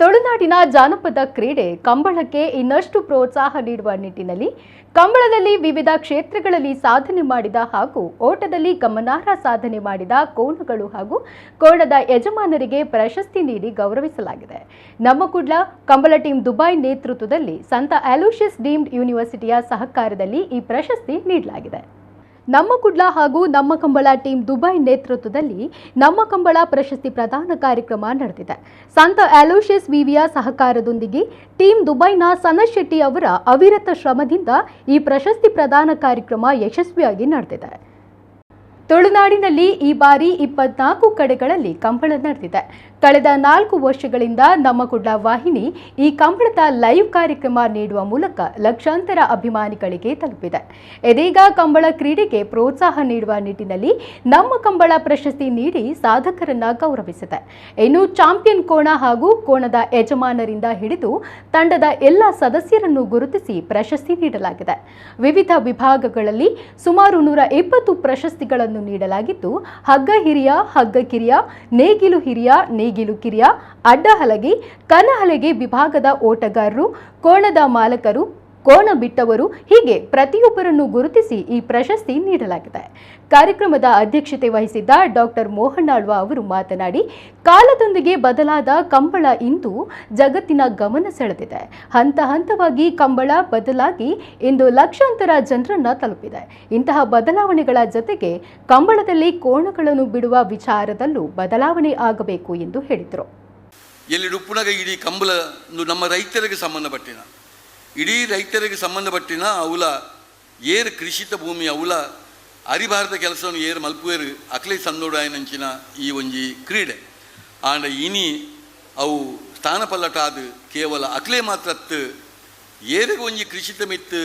ತುಳುನಾಡಿನ ಜಾನಪದ ಕ್ರೀಡೆ ಕಂಬಳಕ್ಕೆ ಇನ್ನಷ್ಟು ಪ್ರೋತ್ಸಾಹ ನೀಡುವ ನಿಟ್ಟಿನಲ್ಲಿ ಕಂಬಳದಲ್ಲಿ ವಿವಿಧ ಕ್ಷೇತ್ರಗಳಲ್ಲಿ ಸಾಧನೆ ಮಾಡಿದ ಹಾಗೂ ಓಟದಲ್ಲಿ ಗಮನಾರ್ಹ ಸಾಧನೆ ಮಾಡಿದ ಕೋಣಗಳು ಹಾಗೂ ಕೋಣದ ಯಜಮಾನರಿಗೆ ಪ್ರಶಸ್ತಿ ನೀಡಿ ಗೌರವಿಸಲಾಗಿದೆ. ನಮ್ಮ ಕುಡ್ಲ ಕಂಬಳ ಟೀಮ್ ದುಬೈ ನೇತೃತ್ವದಲ್ಲಿ ಸಂತ ಅಲೋಷಿಯಸ್ ಡೀಮ್ಡ್ ಯೂನಿವರ್ಸಿಟಿಯ ಸಹಕಾರದಲ್ಲಿ ಈ ಪ್ರಶಸ್ತಿ ನೀಡಲಾಗಿದೆ. ನಮ್ಮ ಕುಡ್ಲ ಹಾಗೂ ನಮ್ಮ ಕಂಬಳ ಟೀಮ್ ದುಬೈ ನೇತೃತ್ವದಲ್ಲಿ ನಮ್ಮ ಕಂಬಳ ಪ್ರಶಸ್ತಿ ಪ್ರದಾನ ಕಾರ್ಯಕ್ರಮ ನಡೆದಿದೆ. ಸಂತ ಅಲೋಷಿಯಸ್ ವಿವಿಯ ಸಹಕಾರದೊಂದಿಗೆ ಟೀಮ್ ದುಬೈನ ಸನತ್ ಶೆಟ್ಟಿ ಅವರ ಅವಿರತ ಶ್ರಮದಿಂದ ಈ ಪ್ರಶಸ್ತಿ ಪ್ರದಾನ ಕಾರ್ಯಕ್ರಮ ಯಶಸ್ವಿಯಾಗಿ ನಡೆದಿದೆ. ತುಳುನಾಡಿನಲ್ಲಿ ಈ ಬಾರಿ ಇಪ್ಪತ್ನಾಲ್ಕು ಕಡೆಗಳಲ್ಲಿ ಕಂಬಳ ನಡೆದಿದೆ. ಕಳೆದ ನಾಲ್ಕು ವರ್ಷಗಳಿಂದ ನಮ್ಮ ಕುಡ್ಲ ವಾಹಿನಿ ಈ ಕಂಬಳದ ಲೈವ್ ಕಾರ್ಯಕ್ರಮ ನೀಡುವ ಮೂಲಕ ಲಕ್ಷಾಂತರ ಅಭಿಮಾನಿಗಳಿಗೆ ತಲುಪಿದೆ. ಇದೀಗ ಕಂಬಳ ಕ್ರೀಡೆಗೆ ಪ್ರೋತ್ಸಾಹ ನೀಡುವ ನಿಟ್ಟಿನಲ್ಲಿ ನಮ್ಮ ಕಂಬಳ ಪ್ರಶಸ್ತಿ ನೀಡಿ ಸಾಧಕರನ್ನ ಗೌರವಿಸಿದೆ. ಇನ್ನು ಚಾಂಪಿಯನ್ ಕೋಣ ಹಾಗೂ ಕೋಣದ ಯಜಮಾನರಿಂದ ಹಿಡಿದು ತಂಡದ ಎಲ್ಲ ಸದಸ್ಯರನ್ನು ಗುರುತಿಸಿ ಪ್ರಶಸ್ತಿ ನೀಡಲಾಗಿದೆ. ವಿವಿಧ ವಿಭಾಗಗಳಲ್ಲಿ ಸುಮಾರು ನೂರ ಇಪ್ಪತ್ತು ಪ್ರಶಸ್ತಿಗಳನ್ನು ನೀಡಲಾಗಿದ್ದು, ಹಗ್ಗ ಹಿರಿಯ, ಹಗ್ಗ ಕಿರಿಯ, ನೇಗಿಲು ಹಿರಿಯ, ನೇಗಿಲು ಕಿರಿಯ, ಅಡ್ಡಹಲಗೆ, ಕನಹಲಗೆ ವಿಭಾಗದ ಓಟಗಾರರು, ಕೋಣದ ಮಾಲಕರು ಕೋಣ ಬಿಟ್ಟವರು ಹೀಗೆ ಪ್ರತಿಯೊಬ್ಬರನ್ನು ಗುರುತಿಸಿ ಈ ಪ್ರಶಸ್ತಿ ನೀಡಲಾಗಿದೆ. ಕಾರ್ಯಕ್ರಮದ ಅಧ್ಯಕ್ಷತೆ ವಹಿಸಿದ್ದ ಡಾಕ್ಟರ್ ಮೋಹನಾಳ್ವ ಅವರು ಮಾತನಾಡಿ, ಕಾಲದೊಂದಿಗೆ ಬದಲಾದ ಕಂಬಳ ಇಂದು ಜಗತ್ತಿನ ಗಮನ ಸೆಳೆದಿದೆ. ಹಂತ ಹಂತವಾಗಿ ಕಂಬಳ ಬದಲಾಗಿ ಇಂದು ಲಕ್ಷಾಂತರ ಜನರನ್ನ ತಲುಪಿದೆ. ಇಂತಹ ಬದಲಾವಣೆಗಳ ಜೊತೆಗೆ ಕಂಬಳದಲ್ಲಿ ಕೋಣಗಳನ್ನು ಬಿಡುವ ವಿಚಾರದಲ್ಲೂ ಬದಲಾವಣೆ ಆಗಬೇಕು ಎಂದು ಹೇಳಿದರು. ಎಲ್ಲಿ ಉಪ್ಪುನಗ ಇಡೀ ಕಂಬಳ ನಮ್ಮ ರೈತರಿಗೆ ಸಂಬಂಧಪಟ್ಟಿನ ಇಡೀ ರೈತರಿಗೆ ಸಂಬಂಧಪಟ್ಟಿನ ಅವಲ, ಏರು ಕೃಷಿತ ಭೂಮಿ ಅವಲ ಅರಿಬಾರದ ಕೆಲಸವನ್ನು ಏರು ಮಲ್ಪುವೇರು ಅಕ್ಲೆ ಸಂದೋಡಾಯನಂಚಿನ ಈ ಒಂಜಿ ಕ್ರೀಡೆ. ಆಂಡ ಇನಿ ಅವು ಸ್ಥಾನಪಲ್ಲಟ ಆದು ಕೇವಲ ಅಕ್ಲೆ ಮಾತ್ರ ಅತ್ತು ಏರಿಗೆ ಒಂಜಿ ಕೃಷಿತ ಮಿತ್ತು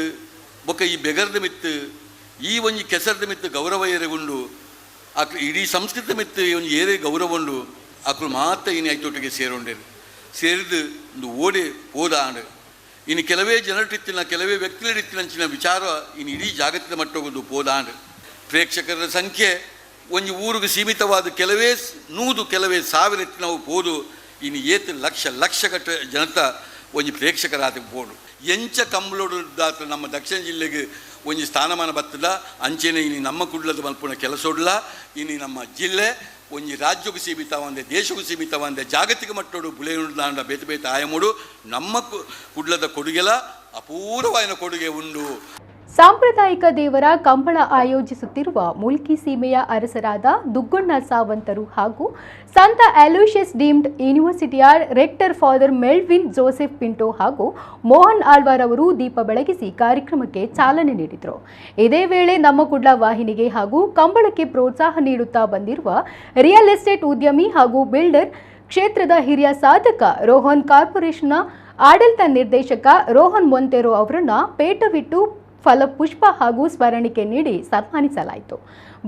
ಬೊಕ್ಕ ಈ ಬೆಗರ್ದ ಮಿತ್ತು, ಈ ಒಂಜಿ ಕೆಸರ್ದ ಮಿತ್ತು ಗೌರವ ಏರೆಗುಂಡು ಅಕ್ಲ ಇಡೀ ಸಂಸ್ಕೃತ ಮಿತ್ತು ಈ ಒಂಜಿ ಏರೆ ಗೌರವಗೊಂಡು ಅಕ್ಲು ಮಾತ್ರ ಇನಿ ಐತೊಟ್ಟಿಗೆ ಸೇರೊಂಡೇರು. ಸೇರಿದು ಒಂದು ಓಡೆ ಹೋದ ಆಂಡ್ ಇನ್ನು ಕೆಲವೇ ಜನರಿತ್ತಿನ ಕೆಲವೇ ವ್ಯಕ್ತಿಗಳಿತ್ತಿನಂಚಿನ ವಿಚಾರ ಇನ್ನು ಇಡೀ ಜಾಗತಿಕ ಮಟ್ಟಗೊಂದು ಪೋದಾಂಡ್ ಪ್ರೇಕ್ಷಕರ ಸಂಖ್ಯೆ ಒಂದು ಊರಿಗೆ ಸೀಮಿತವಾದ ಕೆಲವೇ ನೂದು ಕೆಲವೇ ಸಾವಿರ ಎತ್ತಿನವು ಪೋದು, ಇನ್ನು ಏತು ಲಕ್ಷ ಲಕ್ಷ ಗಟ್ಟ ಜನತ ಒಂದು ಪ್ರೇಕ್ಷಕರಾದ ಪೋಡು. ಎಂಚ ಕಂಬಳೋಡಾತ ನಮ್ಮ ದಕ್ಷಿಣ ಜಿಲ್ಲೆಗೆ ಒಂದು ಸ್ಥಾನಮಾನ ಬರ್ತದ ಅಂಚೆನೆ ಇನ್ನು ನಮ್ಮ ಕುಡ್ಲದ ಮಲ್ಪುನ ಕೆಲಸ ಇನ್ನು ನಮ್ಮ ಜಿಲ್ಲೆ ಒಂಜಿ ರಾಜ್ಯಕ್ಕೂ ಸೀಮಿತವಂದೆ ದೇಶಕ್ಕೂ ಸೀಮಿತವಂದೆ ಜಾಗತಿಕ ಮಟ್ಟೋಡು ಬುಲೆಯುಂಡ ಬೇತೆ ಬೇತ ಆಯಮೋಡು ನಮ್ಮ ಕುಡ್ಲದ ಕೊಡುಗೆಲ ಅಪೂರ್ವವಾದ ಕೊಡುಗೆ ಉಂಡು. ಸಾಂಪ್ರದಾಯಿಕ ದೇವರ ಕಂಬಳ ಆಯೋಜಿಸುತ್ತಿರುವ ಮುಲ್ಕಿ ಸೀಮೆಯ ಅರಸರಾದ ದುಗ್ಗಣ್ಣ ಸಾವಂತರು ಹಾಗೂ ಸಂತ Aloysius deemed ಯೂನಿವರ್ಸಿಟಿಯ rector father Melvin Joseph Pinto ಹಾಗೂ ಮೋಹನ್ ಆಳ್ವಾರ್ ಅವರು ದೀಪ ಬೆಳಗಿಸಿ ಕಾರ್ಯಕ್ರಮಕ್ಕೆ ಚಾಲನೆ ನೀಡಿದರು. ಇದೇ ವೇಳೆ ನಮ್ಮ ಕುಡ್ಲ ವಾಹಿನಿಗೆ ಹಾಗೂ ಕಂಬಳಕ್ಕೆ ಪ್ರೋತ್ಸಾಹ ನೀಡುತ್ತಾ ಬಂದಿರುವ ರಿಯಲ್ ಎಸ್ಟೇಟ್ ಉದ್ಯಮಿ ಹಾಗೂ ಬಿಲ್ಡರ್ ಕ್ಷೇತ್ರದ ಹಿರಿಯ ಸಾಧಕ ರೋಹನ್ ಕಾರ್ಪೊರೇಷನ್ನ ಆಡಳಿತ ನಿರ್ದೇಶಕ ರೋಹನ್ ಮೊಂತೆರೋ ಅವರನ್ನ ಪೇಟವಿಟ್ಟು ಫಲಪುಷ್ಪ ಹಾಗೂ ಸ್ಮರಣಿಕೆ ನೀಡಿ ಸನ್ಮಾನಿಸಲಾಯಿತು.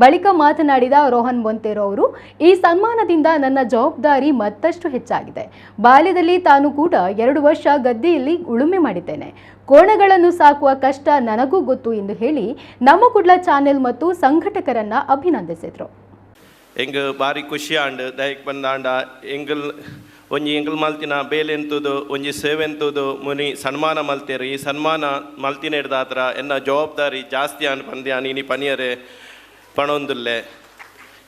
ಬಳಿಕ ಮಾತನಾಡಿದ ರೋಹನ್ ಮೊಂತೆರೋ ಅವರು, ಈ ಸನ್ಮಾನದಿಂದ ನನ್ನ ಜವಾಬ್ದಾರಿ ಮತ್ತಷ್ಟು ಹೆಚ್ಚಾಗಿದೆ. ಬಾಲ್ಯದಲ್ಲಿ ತಾನು ಕೂಡ ಎರಡು ವರ್ಷ ಗದ್ದೆಯಲ್ಲಿ ಉಳುಮೆ ಮಾಡಿದ್ದೇನೆ. ಕೋಣಗಳನ್ನು ಸಾಕುವ ಕಷ್ಟ ನನಗೂ ಗೊತ್ತು ಎಂದು ಹೇಳಿ ನಮ್ಮ ಕುಡ್ಲ ಚಾನೆಲ್ ಮತ್ತು ಸಂಘಟಕರನ್ನ ಅಭಿನಂದಿಸಿದರು. ಒಂಜಿ ಎಂಗಲ್ ಮಲ್ತಿನ ಬೇಲೆಂತುದು, ಒಂಜಿ ಸೇವೆಂತುದು ಮುನಿ ಸನ್ಮಾನ ಮಲ್ತೇರಿ. ಈ ಸನ್ಮಾನ ಮಲ್ತಿನ ಹಿಡ್ದಾತ್ರ ಎನ್ನ ಜವಾಬ್ದಾರಿ ಜಾಸ್ತಿ ಅನ್ ಪಂದ್ಯ ನೀನಿ ಪನಿಯರೆ ಪಣೊಂದುಲ್ಲೆ.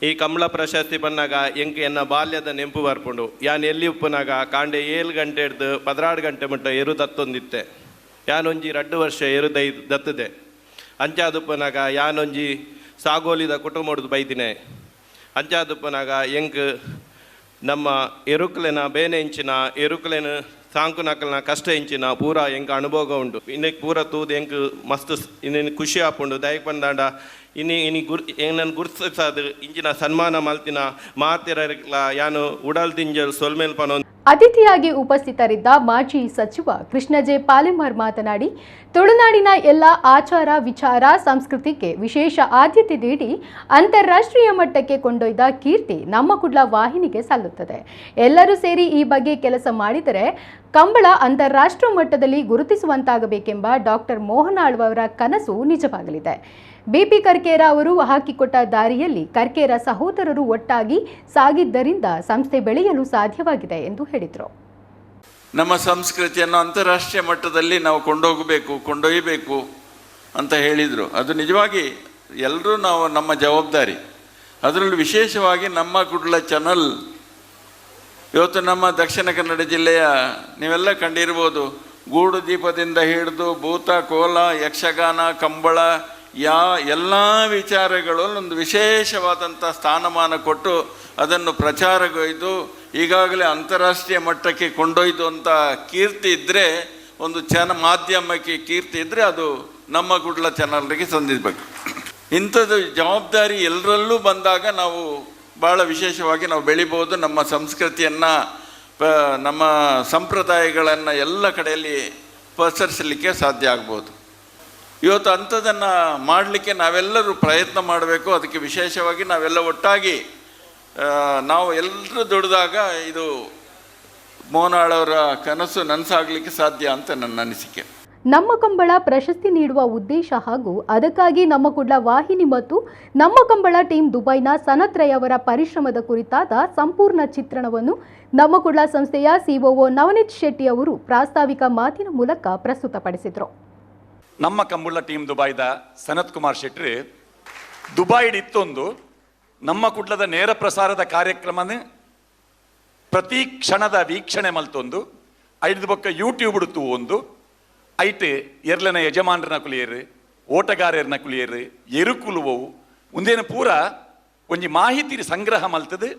ಈ ಕಮಲ ಪ್ರಶಸ್ತಿ ಬಂದಾಗ ಎಂಕ್ ಎನ್ನ ಬಾಲ್ಯದ ನೆಂಪು ಬರ್ಪುಂಡು. ಯಾನ್ ಎಲ್ಲಿ ಉಪ್ಪುನಾಗ ಕಾಂಡೆ ಏಳು ಗಂಟೆ ಹಿಡ್ದು ಪದ್ರಾಡು ಗಂಟೆ ಮುಟ್ಟ ಎರು ದತ್ತೊಂದಿತ್ತೆ. ಯಾನೊಂಜಿ ರಡ್ಡು ವರ್ಷ ಎರು ದೈ ದತ್ತದೆ. ಅಂಚಾದುಪ್ಪನಾಗ ಯಾನೊಂಜಿ ಸಾಗೋಲಿದ ಕುಟುಂಬಡ್ದು ಬೈದಿನೇ. ಅಂಚಾದುಪ್ಪನಾಗ ಎಂಕ್ ನಮ್ಮ ಎರುಕಲೆನ ಬೇನೆ ಇಂಚಿನ ಎರುಕಲೆನ ಸಾಂಕು ನಕಲ್ನ ಕಷ್ಟ ಇಂಚಿನ ಪೂರ ಎಂಕ ಅನುಭೋಗ ಉಂಟು. ಇನ್ನಕ್ಕೆ ಪೂರ ತೂದು ಎಂಕ್ ಮಸ್ತ್ ಇನ್ನೇನು ಖುಷಿ ಆಪುಂಡು ದಯಕ್ ಬಂದಾಂಡ. ಇನಿ ಇನಿ ಗುರ್ ಏನನ್ನು ಗುರ್ತಿಸಾದ ಇಂಚಿನ ಸನ್ಮಾನ ಮಲ್ತಿನ ಮಾತಿರಕ್ಲ ಯಾನು ಉಡಲ್ ದಿಂಜಲ್ ಸೊಲ್ಮೇಲ್ ಪನೊಂದು ಅತಿಥಿಯಾಗಿ ಉಪಸ್ಥಿತರಿದ್ದ ಮಾಜಿ ಸಚಿವ ಕೃಷ್ಣ ಜೆ ಪಾಲೆಮಾರ್ ಮಾತನಾಡಿ, ತುಳುನಾಡಿನ ಎಲ್ಲ ಆಚಾರ ವಿಚಾರ ಸಂಸ್ಕೃತಿಗೆ ವಿಶೇಷ ಆದ್ಯತೆ ನೀಡಿ ಅಂತಾರಾಷ್ಟ್ರೀಯ ಮಟ್ಟಕ್ಕೆ ಕೊಂಡೊಯ್ದ ಕೀರ್ತಿ ನಮ್ಮ ಕುಡ್ಲ ವಾಹಿನಿಗೆ ಸಲ್ಲುತ್ತದೆ. ಎಲ್ಲರೂ ಸೇರಿ ಈ ಬಗ್ಗೆ ಕೆಲಸ ಮಾಡಿದರೆ ಕಂಬಳ ಅಂತಾರಾಷ್ಟ್ರೀಯ ಮಟ್ಟದಲ್ಲಿ ಗುರುತಿಸುವಂತಾಗಬೇಕೆಂಬ ಡಾಕ್ಟರ್ ಮೋಹನ್ ಆಳ್ವವರ ಕನಸು ನಿಜವಾಗಲಿದೆ. ಬಿಪಿ ಕರ್ಕೇರ ಅವರು ಹಾಕಿಕೊಟ್ಟ ದಾರಿಯಲ್ಲಿ ಕರ್ಕೇರ ಸಹೋದರರು ಒಟ್ಟಾಗಿ ಸಾಗಿದ್ದರಿಂದ ಸಂಸ್ಥೆ ಬೆಳೆಯಲು ಸಾಧ್ಯವಾಗಿದೆ ಎಂದು ಹೇಳಿದರು. ನಮ್ಮ ಸಂಸ್ಕೃತಿಯನ್ನು ಅಂತಾರಾಷ್ಟ್ರೀಯ ಮಟ್ಟದಲ್ಲಿ ನಾವು ಕೊಂಡೋಗಬೇಕು, ಕೊಂಡೊಯ್ಯಬೇಕು ಅಂತ ಹೇಳಿದರು. ಅದು ನಿಜವಾಗಿ ಎಲ್ಲರೂ ನಾವು ನಮ್ಮ ಜವಾಬ್ದಾರಿ. ಅದರಲ್ಲೂ ವಿಶೇಷವಾಗಿ ನಮ್ಮ ಕುಡ್ಲ ಚಾನಲ್ ಇವತ್ತು ನಮ್ಮ ದಕ್ಷಿಣ ಕನ್ನಡ ಜಿಲ್ಲೆಯ ನೀವೆಲ್ಲ ಕಂಡಿರ್ಬೋದು. ಗೂಡು ದೀಪದಿಂದ ಹಿಡಿದು ಭೂತ, ಕೋಲ, ಯಕ್ಷಗಾನ, ಕಂಬಳ ಯಾ ಎಲ್ಲ ವಿಚಾರಗಳಲ್ಲಿ ಒಂದು ವಿಶೇಷವಾದಂಥ ಸ್ಥಾನಮಾನ ಕೊಟ್ಟು ಅದನ್ನು ಪ್ರಚಾರಗೊಯ್ದು ಈಗಾಗಲೇ ಅಂತಾರಾಷ್ಟ್ರೀಯ ಮಟ್ಟಕ್ಕೆ ಕೊಂಡೊಯ್ದು ಅಂತ ಕೀರ್ತಿ ಇದ್ದರೆ ಒಂದು ಚನ ಮಾಧ್ಯಮಕ್ಕೆ ಕೀರ್ತಿ ಇದ್ದರೆ ಅದು ನಮ್ಮ ಗುಡ್ಲ ಚಾನಲ್ಗೆ ಸಂದಿರಬೇಕು. ಇಂಥದ್ದು ಜವಾಬ್ದಾರಿ ಎಲ್ಲರಲ್ಲೂ ಬಂದಾಗ ನಾವು ಭಾಳ ವಿಶೇಷವಾಗಿ ನಾವು ಬೆಳಿಬೋದು. ನಮ್ಮ ಸಂಸ್ಕೃತಿಯನ್ನು, ಪ, ನಮ್ಮ ಸಂಪ್ರದಾಯಗಳನ್ನು ಎಲ್ಲ ಕಡೆಯಲ್ಲಿ ಪಸರಿಸಲಿಕ್ಕೆ ಸಾಧ್ಯ ಆಗ್ಬೋದು. ಇವತ್ತು ಅಂಥದ್ದನ್ನು ಮಾಡಲಿಕ್ಕೆ ನಾವೆಲ್ಲರೂ ಪ್ರಯತ್ನ ಮಾಡಬೇಕು. ಅದಕ್ಕೆ ವಿಶೇಷವಾಗಿ ನಾವೆಲ್ಲ ಒಟ್ಟಾಗಿ ನಾವು ಎಲ್ಲರೂ ದುಡಿದಾಗ ಇದು ಮೋನಾಳವರ ಕನಸು ನನಸಾಗಲಿಕ್ಕೆ ಸಾಧ್ಯ ಅಂತ ನನ್ನ ಅನಿಸಿಕೆ. ನಮ್ಮ ಕಂಬಳ ಪ್ರಶಸ್ತಿ ನೀಡುವ ಉದ್ದೇಶ ಹಾಗೂ ಅದಕ್ಕಾಗಿ ನಮ್ಮ ಕುಡ್ಲ ವಾಹಿನಿ ಮತ್ತು ನಮ್ಮ ಕಂಬಳ ಟೀಮ್ ದುಬೈನ ಸನತ್ರಯವರ ಪರಿಶ್ರಮದ ಕುರಿತಾದ ಸಂಪೂರ್ಣ ಚಿತ್ರಣವನ್ನು ನಮ್ಮ ಕುಡ್ಲ ಸಂಸ್ಥೆಯ ಸಿಒಒ ನವನೀತ್ ಶೆಟ್ಟಿ ಅವರು ಪ್ರಾಸ್ತಾವಿಕ ಮಾತಿನ ಮೂಲಕ ಪ್ರಸ್ತುತಪಡಿಸಿದರು. ನಮ್ಮ ಕಂಬುಳ್ಳ ಟೀಮ್ ದುಬೈದ ಸನತ್ ಕುಮಾರ್ ಶೆಟ್ಟಿ ದುಬೈಡ್ ಇತ್ತೊಂದು ನಮ್ಮ ಕುಡ್ಲದ ನೇರ ಪ್ರಸಾರದ ಕಾರ್ಯಕ್ರಮನೇ ಪ್ರತಿ ಕ್ಷಣದ ವೀಕ್ಷಣೆ ಮಲ್ತೊಂದು. ಐದು ಬೊಕ್ಕ ಯೂಟ್ಯೂಬ್ ಉಡುತ್ತು ಒಂದು ಐಟ್ ಎರ್ಲನ ಯಜಮಾನರನ ಕುಲಿಯರು ಓಟಗಾರರನ ಕುಲಿಯರು ಎರುಕುಲುವವು. ಮುಂದೇನು ಪೂರ ಒಂಜಿ ಮಾಹಿತಿ ಸಂಗ್ರಹ ಮಲ್ತದೆ.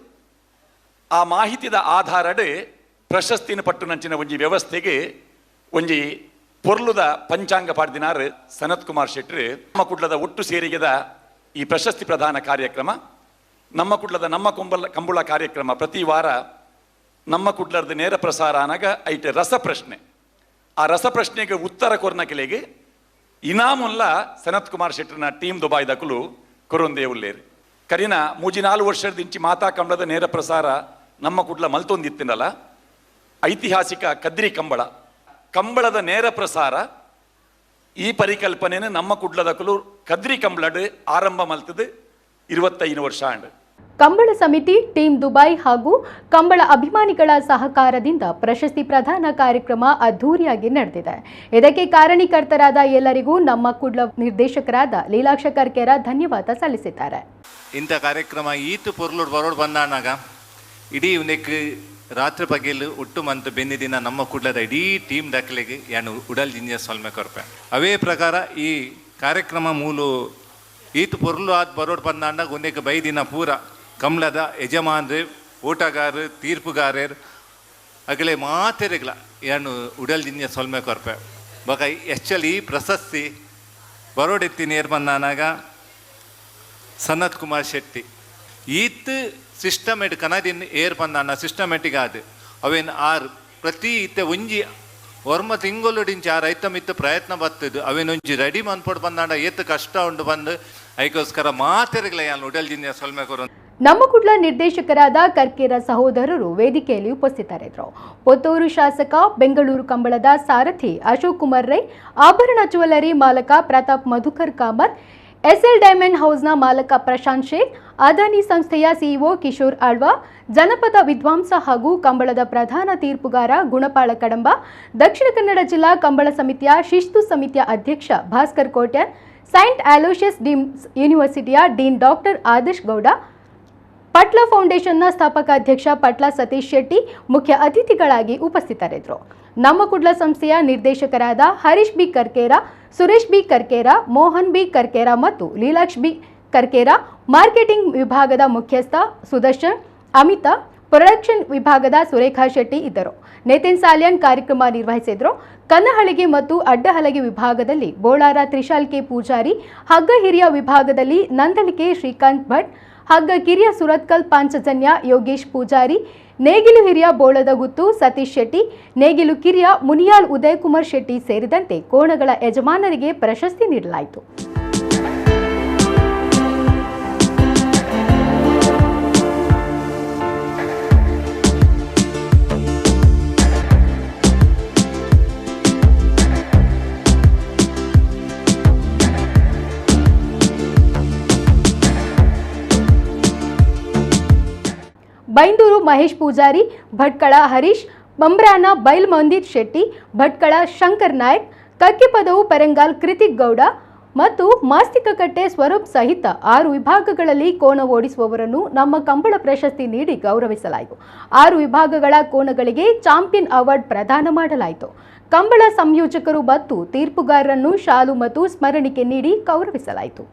ಆ ಮಾಹಿತಿದ ಆಧಾರಡೆ ಪ್ರಶಸ್ತಿನ ಪಟ್ಟು ನಂಚಿನ ಒಂಜಿ ವ್ಯವಸ್ಥೆಗೆ ಒಂಜಿ ಪೊರ್ಲುದ ಪಂಚಾಂಗ ಪಾಡ್ದಿನಾರ್ ಸನತ್ ಕುಮಾರ್ ಶೆಟ್ಟಿ ನಮ್ಮ ಕುಡ್ಲದ ಒಟ್ಟು ಸೇರಿಗೆದ ಈ ಪ್ರಶಸ್ತಿ ಪ್ರದಾನ ಕಾರ್ಯಕ್ರಮ, ನಮ್ಮ ಕುಡ್ಲದ ನಮ್ಮ ಕುಂಬಲ ಕಂಬುಳ ಕಾರ್ಯಕ್ರಮ ಪ್ರತಿ ವಾರ ನಮ್ಮ ಕುಡ್ಲದ ನೇರ ಪ್ರಸಾರ ಅನಗ ಐಟೆ ರಸಪ್ರಶ್ನೆ. ಆ ರಸಪ್ರಶ್ನೆಗೆ ಉತ್ತರ ಕೊರ್ನ ಕೆಲೆಗೆ ಇನಾಮುಲ್ಲ ಸನತ್ ಕುಮಾರ್ ಶೆಟ್ಟಿನ ಟೀಮ್ ದುಬಾಯ್ ದಕುಲು ಕೊರೊಂದೇ ಉಲ್ಲೇರಿ. ಕರಿನ ಮೂಜಿ ನಾಲ್ಕು ವರ್ಷದ ಇಂಚಿ ಮಾತಾ ಕಂಬಳದ ನೇರ ಪ್ರಸಾರ ನಮ್ಮ ಕುಡ್ಲ ಮಲ್ತೊಂದಿತ್ತಿನಲ್ಲ ಐತಿಹಾಸಿಕ ಕದ್ರಿ ಕಂಬಳ ಕಂಬಳದ ನೇರ ಪ್ರಸಾರ ಈ ಪರಿಕಲ್ಪನೆಯನ್ನು ನಮ್ಮ ಕುಡ್ಲದಕಲು ಕದ್ರಿ ಕಂಬಳಡ್ ಆರಂಭ ಮಲ್ತದೆ ಇರುವತ್ತೈದು ವರ್ಷ ಅಂಡ್ ಕಂಬಳ ಸಮಿತಿ ಟೀಮ್ ದುಬೈ ಹಾಗೂ ಕಂಬಳ ಅಭಿಮಾನಿಗಳ ಸಹಕಾರದಿಂದ ಪ್ರಶಸ್ತಿ ಪ್ರದಾನ ಕಾರ್ಯಕ್ರಮ ಅದ್ಧೂರಿಯಾಗಿ ನಡೆದಿದೆ. ಇದಕ್ಕೆ ಕಾರಣೀಕರ್ತರಾದ ಎಲ್ಲರಿಗೂ ನಮ್ಮ ಕುಡ್ಲ ನಿರ್ದೇಶಕರಾದ ಲೀಲಾಕ್ಷ ಕರ್ಕೆರ ಧನ್ಯವಾದ ಸಲ್ಲಿಸಿದ್ದಾರೆ. ಇಂಥ ಕಾರ್ಯಕ್ರಮ ಈತು ಪೊರ್ಲುಡ್ ಬರೋಡ್ ಬಂದಾನಾಗ ಇಡೀ ಇವನಿಕ್ ರಾತ್ರಿ ಬಗೆಲು ಒಟ್ಟು ಮಂತ್ ಬೆನ್ನಿ ದಿನ ನಮ್ಮ ಕೂಡಲದ ಇಡೀ ಟೀಮ್ ದಾಖಲೆಗೆ ಯಾನು ಉಡಲ್ ಜಿಂಜ ಸೊಲ್ಮೆ ಕೊರ್ಪೆ. ಅವೇ ಪ್ರಕಾರ ಈ ಕಾರ್ಯಕ್ರಮ ಮೂಲು ಈತು ಪೊರ್ಲು ಆದ್ ಬರೋಡ್ ಬಂದಾಂಡ ಒಂದೇಕ ಬೈ ದಿನ ಪೂರ ಕಮಲದ ಯಜಮಾನ್ರೆ ಓಟಗಾರರು ತೀರ್ಪುಗಾರರು, ಅಗಲೇ ಮಾತೆರೆಗಳ ಏನು ಉಡಲ್ ಜಿಂಜ ಸೊಲ್ಮೆ ಕೊರ್ಪೆ. ಎಚ್ಚಲಿ ಪ್ರಶಸ್ತಿ ಬರೋಡೆತ್ತಿ ಬಂದಾನಾಗ ಸನತ್ ಕುಮಾರ್ ಶೆಟ್ಟಿ. ಈತ್ ಸಿಸ್ಟಮೆಟಿಕ್ ಕನದಿನ್ ಏರ್ ಪಂದಾನ ಸಿಸ್ಟಮೆಟಿಕ್ ಆದ್. ಅವೇನ್ ಆರ್ ಪ್ರತಿ ಇತ್ತೆ ಒಂಜಿ ವರ್ಮ ತಿಂಗೊಲುಡಿಂಚ ಆ ರೈತ ಮಿತ್ತ ಪ್ರಯತ್ನ ಬತ್ತದು. ಅವೇನು ಒಂಜಿ ರೆಡಿ ಮನ್ಪೊಡ್ ಬಂದಾಂಡ ಏತ್ ಕಷ್ಟ ಉಂಡು ಬಂದು ಐಕೋಸ್ಕರ ಮಾತೆರೆಗ್ಲ ಯಾನ್ ಉಡಲ್ ಜಿನ್ಯ ಸೊಲ್ಮೆ ನಮ್ಮ ಕುಡ್ಲ ನಿರ್ದೇಶಕರಾದ ಕರ್ಕೇರ ಸಹೋದರರು ವೇದಿಕೆಯಲ್ಲಿ ಉಪಸ್ಥಿತರಿದ್ದರು ಪುತ್ತೂರು ಶಾಸಕ, ಬೆಂಗಳೂರು ಕಂಬಳದ ಸಾರಥಿ ಅಶೋಕ್ ಕುಮಾರ್ ರೈ, ಆಭರಣ ಜ್ಯುವೆಲರಿ ಮಾಲಕ ಪ್ರತಾಪ್ ಮಧುಕರ್ ಕಾಮತ್ ಎಸ್ಎಲ್ ಡೈಮಂಡ್ ಹೌಸ್ನ ಮಾಲಕ ಪ್ರಶಾಂತ್ ಶೇಖ್, ಅದಾನಿ ಸಂಸ್ಥೆಯ ಸಿಇಒ ಕಿಶೋರ್ ಆಳ್ವಾ, ಜನಪದ ವಿದ್ವಾಂಸ ಹಾಗೂ ಕಂಬಳದ ಪ್ರಧಾನ ತೀರ್ಪುಗಾರ ಗುಣಪಾಳ ಕಡಂಬ, ದಕ್ಷಿಣ ಕನ್ನಡ ಜಿಲ್ಲಾ ಕಂಬಳ ಸಮಿತಿಯ ಶಿಸ್ತು ಸಮಿತಿಯ ಅಧ್ಯಕ್ಷ Bhaskar Kotian, saint Aloysius deemed ಯೂನಿವರ್ಸಿಟಿಯ dean doctor Adarsh Gowda, Patla ಫೌಂಡೇಶನ್ನ ಸ್ಥಾಪಕ ಅಧ್ಯಕ್ಷ ಪಟ್ಲ ಸತೀಶ್ ಶೆಟ್ಟಿ ಮುಖ್ಯ ಅತಿಥಿಗಳಾಗಿ ಉಪಸ್ಥಿತರಿದ್ದರು. ನಮ್ಮ ಕುಡ್ಲ ಸಂಸ್ಥೆಯ ನಿರ್ದೇಶಕರಾದ Harish B Karkera Suresh B Karkera, Mohan B Karkera ಮತ್ತು ಲೀಲಾಕ್ಷ ಬಿ ಕರ್ಕೇರ. ಮಾರ್ಕೆಟಿಂಗ್ ವಿಭಾಗದ ಮುಖ್ಯಸ್ಥ ಸುದರ್ಶನ್, ಅಮಿತಾ, ಪ್ರೊಡಕ್ಷನ್ ವಿಭಾಗದ ಸುರೇಖಾ ಶೆಟ್ಟಿ ಇದ್ದರು. ನಿತಿನ್ ಸಾಲ್ಯನ್ ಕಾರ್ಯಕ್ರಮ ನಿರ್ವಹಿಸಿದ್ರು. ಕನ್ನಹಳಿಗೆ ಮತ್ತು ಅಡ್ಡಹಲಗೆ ವಿಭಾಗದಲ್ಲಿ ಬೋಳಾರ ತ್ರಿಶಾಲ್ ಕೆ ಪೂಜಾರಿ, ಹಗ್ಗ ಹಿರಿಯ ವಿಭಾಗದಲ್ಲಿ ನಂದಳಿಕೆ ಶ್ರೀಕಾಂತ್ ಭಟ್, ಹಗ್ಗ ಕಿರಿಯ ಸುರತ್ಕಲ್ ಪಾಂಚಜನ್ಯ ಯೋಗೇಶ್ ಪೂಜಾರಿ ನೇಗಿಲು ಹಿರಿಯ ಬೋಳದ ಗುತ್ತು ಸತೀಶ್ ಶೆಟ್ಟಿ, ನೇಗಿಲು ಕಿರಿಯ ಮುನಿಯಾಲ್ ಉದಯಕುಮಾರ್ ಶೆಟ್ಟಿ ಸೇರಿದಂತೆ ಕೋಣಗಳ ಯಜಮಾನರಿಗೆ ಪ್ರಶಸ್ತಿ ನೀಡಲಾಯಿತು. ಬೈಂದೂರು ಮಹೇಶ್ ಪೂಜಾರಿ, ಭಟ್ಕಳ ಹರೀಶ್ ಬಂಬ್ರಾನ ಬೈಲ್ ಮಂದೀತ್ ಶೆಟ್ಟಿ, ಭಟ್ಕಳ ಶಂಕರ್ ನಾಯಕ್, ಕಕ್ಕಿಪದವು ಪೆರಂಗಾಲ್ ಕೃತಿಕ್ ಗೌಡ ಮತ್ತು ಮಾಸ್ತಿಕಕಟ್ಟೆ ಸ್ವರೂಪ್ ಸಹಿತ ಆರು ವಿಭಾಗಗಳಲ್ಲಿ ಕೋಣ ಓಡಿಸುವವರನ್ನು ನಮ್ಮ ಕಂಬಳ ಪ್ರಶಸ್ತಿ ನೀಡಿ ಗೌರವಿಸಲಾಯಿತು. ಆರು ವಿಭಾಗಗಳ ಕೋಣಗಳಿಗೆ ಚಾಂಪಿಯನ್ ಅವಾರ್ಡ್ ಪ್ರದಾನ ಮಾಡಲಾಯಿತು. ಕಂಬಳ ಸಂಯೋಜಕರು ಮತ್ತು ತೀರ್ಪುಗಾರರನ್ನು ಶಾಲು ಮತ್ತು ಸ್ಮರಣಿಕೆ ನೀಡಿ ಗೌರವಿಸಲಾಯಿತು.